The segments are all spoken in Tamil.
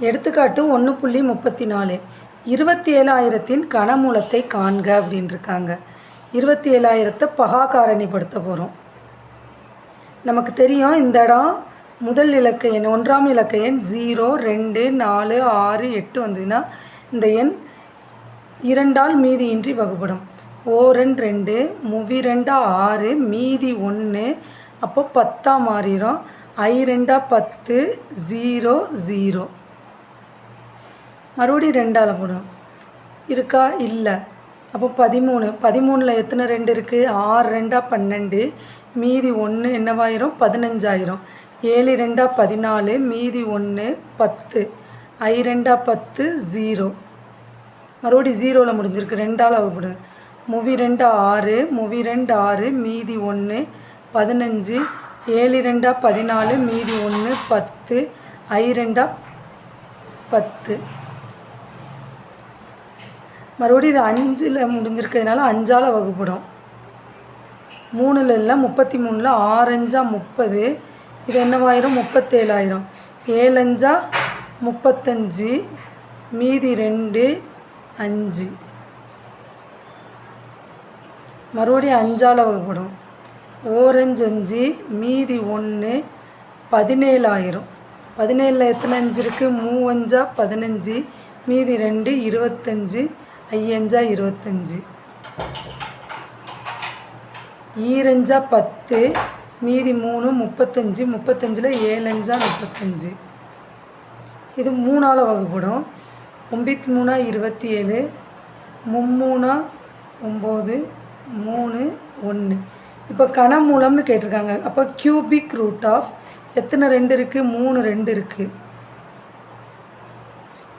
எடுத்துக்காட்டு ஒன்று புள்ளி முப்பத்தி நாலு இருபத்தி ஏழாயிரத்தின் கனமூலத்தை காண்க அப்படின்னு இருக்காங்க இருபத்தி ஏழாயிரத்தை பகா காரணிப்படுத்த போகிறோம் நமக்கு தெரியும் இந்த இடம் முதல் இலக்க எண் ஒன்றாம் இலக்க எண் ஜீரோ ரெண்டு நாலு ஆறு எட்டு வந்ததுன்னா இந்த எண் இரண்டால் மீதியின்றி வகுப்படும் ஓரன் ரெண்டு முவி ரெண்டா ஆறு மீதி ஒன்று அப்போ பத்தா மாறிடும் ஐ ரெண்டா பத்து ஜீரோ ஜீரோ. மறுபடியும் ரெண்டால் போடும் இருக்கா? இல்லை. அப்போ பதிமூணு. பதிமூணில் எத்தனை ரெண்டு இருக்குது ஆறு ரெண்டாக பன்னெண்டு. மீதி ஒன்று என்னவாயிரும்? பதினஞ்சாயிரம். ஏழு ரெண்டா பதினாலு. மீதி ஒன்று பத்து. ஐ ரெண்டா பத்து ஜீரோ. மறுபடி ஜீரோவில் முடிஞ்சிருக்கு. ரெண்டால் வகுப்படு. மூவி ரெண்டு ஆறு. மூவி ரெண்டு ஆறு. மீதி ஒன்று பதினஞ்சு. ஏழு ரெண்டா பதினாலு. மீதி ஒன்று பத்து. ஐ ரெண்டா பத்து. மறுபடியும் இது அஞ்சில் முடிஞ்சிருக்கிறதுனால அஞ்சால் வகுப்படும். மூணில் இல்லை முப்பத்தி மூணில் ஆறஞ்சா முப்பது. இது என்னவாயிரும்? முப்பத்தேழாயிரம். ஏழஞ்சா முப்பத்தஞ்சு. மீதி ரெண்டு அஞ்சு. மறுபடியும் அஞ்சால் வகுப்படும். ஓரஞ்சு அஞ்சு மீதி ஒன்று பதினேழாயிரம். பதினேழில் எத்தனை அஞ்சு இருக்குது மூவஞ்சா பதினஞ்சு. மீதி ரெண்டு இருபத்தஞ்சு. ஐயஞ்சா இருபத்தஞ்சி. ஈரஞ்சா பத்து மீதி மூணு முப்பத்தஞ்சு முப்பத்தஞ்சில் ஏழஞ்சா முப்பத்தஞ்சு. இது மூணால் வகுப்படும் ஒம்பத்தி மூணா இருபத்தி ஏழு மும்மூணா ஒம்பது மூணு ஒன்று இப்போ கணமூலம்னு கேட்டிருக்காங்க. அப்போ கியூபிக் ரூட் ஆஃப் எத்தனை ரெண்டு இருக்குது மூணு ரெண்டு இருக்குது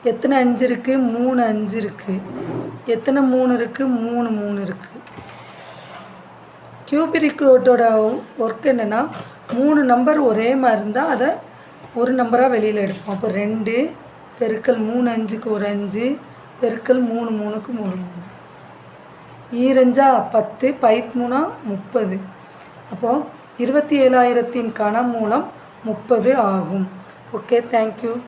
எத்தனை அஞ்சு இருக்குது மூணு அஞ்சு இருக்குது எத்தனை மூணு இருக்குது மூணு மூணு இருக்குது கியூபிக் ஒர்க் என்னென்னா மூணு நம்பர் ஒரே மாதிரி இருந்தால் அதை ஒரு நம்பராக வெளியில் எடுப்போம். அப்போ ரெண்டு பெருக்கல் மூணு அஞ்சுக்கு ஒரு அஞ்சு பெருக்கல் மூணு மூணுக்கு மூணு மூணு. ஈரஞ்சா பத்து பைத்மூணா முப்பது. அப்போது இருபத்தி ஏழாயிரத்தின் கணம் மூலம் முப்பது ஆகும். Okay thank you